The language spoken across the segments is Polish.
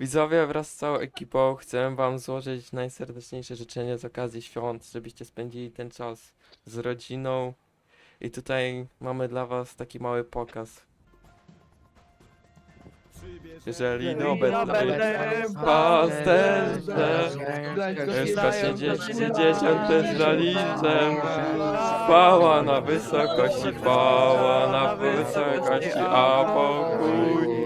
Widzowie wraz z całą ekipą chcę wam złożyć najserdeczniejsze życzenie z okazji świąt, żebyście spędzili ten czas z rodziną. I tutaj mamy dla was taki mały pokaz. Jeżeli nobel pasterze, Skocznie dziesiąt też żaliczem, chwała na wysokości, chwała na wysokości, a pokój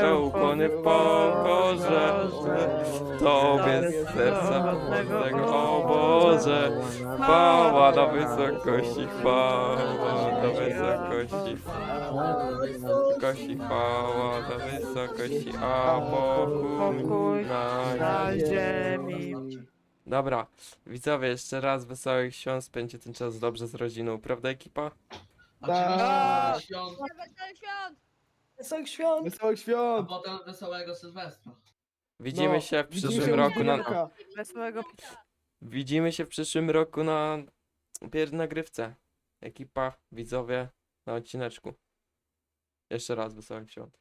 Są ukłony w pokorze, Tobie z serca Bożego, o Boże. Chwała na wysokości, chwała na wysokości, wysokości, chwała na wysokości, a pokój na ziemi. Dobra, widzowie, jeszcze raz wesołych świąt, spędźcie ten czas dobrze z rodziną, prawda ekipa? Tak. Świąt, Wesołych świąt! Wesołych świąt! Wesołych a świąt! potem wesołego Sylwestra. Widzimy No, się w widzimy przyszłym się u roku na... Wesołego Widzimy się w przyszłym roku na pier nagrywce. Ekipa, widzowie, na odcineczku. Jeszcze raz wesołych świąt.